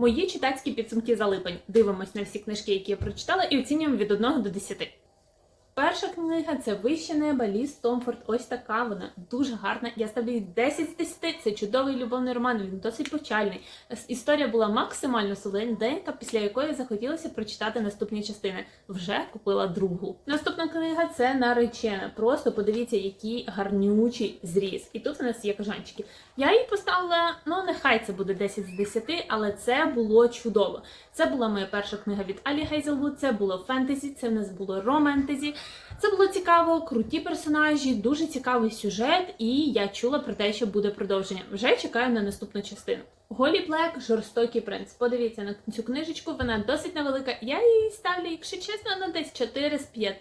Мої читацькі підсумки за липень. Дивимось на всі книжки, які я прочитала, і оцінюємо від 1 до 10. Перша книга це Вище неба, ліс Томфорд. Ось така вона дуже гарна. Я ставлю їй 10 з 10. Це чудовий любовний роман. Він досить почальний. Історія була максимально солоденька, після якої захотілося прочитати наступні частини. Вже купила другу. Наступна книга це наречена. Просто подивіться, який гарнючий зріз. І тут у нас є кажанчики. Я їй поставила, ну нехай це буде 10 з 10, але це було чудово. Це була моя перша книга від Алі Гейзелвуд, це було фентезі, це в нас було романтезі. Це було цікаво, круті персонажі, дуже цікавий сюжет, і я чула про те, що буде продовження. Вже чекаю на наступну частину. Голі Блек, жорстокий принц. Подивіться на цю книжечку, вона досить невелика. Я її ставлю, якщо чесно, на десь 4 з 5.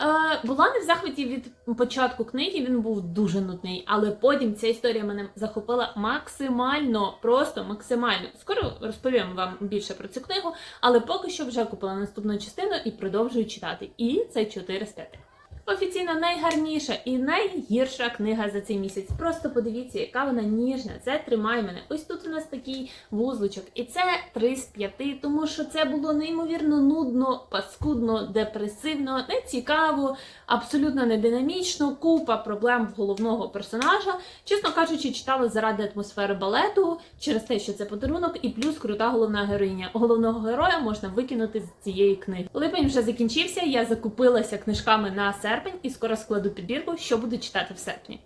Е, була не в захваті від початку книги, він був дуже нудний, але потім ця історія мене захопила максимально, просто максимально. Скоро розповім вам більше про цю книгу, але поки що вже купила наступну частину і продовжую читати. І це 4 з 5. Офіційно найгарніша і найгірша книга за цей місяць. Просто подивіться, яка вона ніжна. Це тримай мене. Ось тут у нас такий вузлочок. І це 3 з 5, тому що це було неймовірно нудно, паскудно, депресивно, нецікаво, абсолютно не динамічно. Купа проблем головного персонажа. Чесно кажучи, читала заради атмосфери балету через те, що це подарунок, і плюс крута головна героїня. Головного героя можна викинути з цієї книги. Липень вже закінчився. Я закупилася книжками на серпень і скоро складу підбірку, що буду читати в серпні.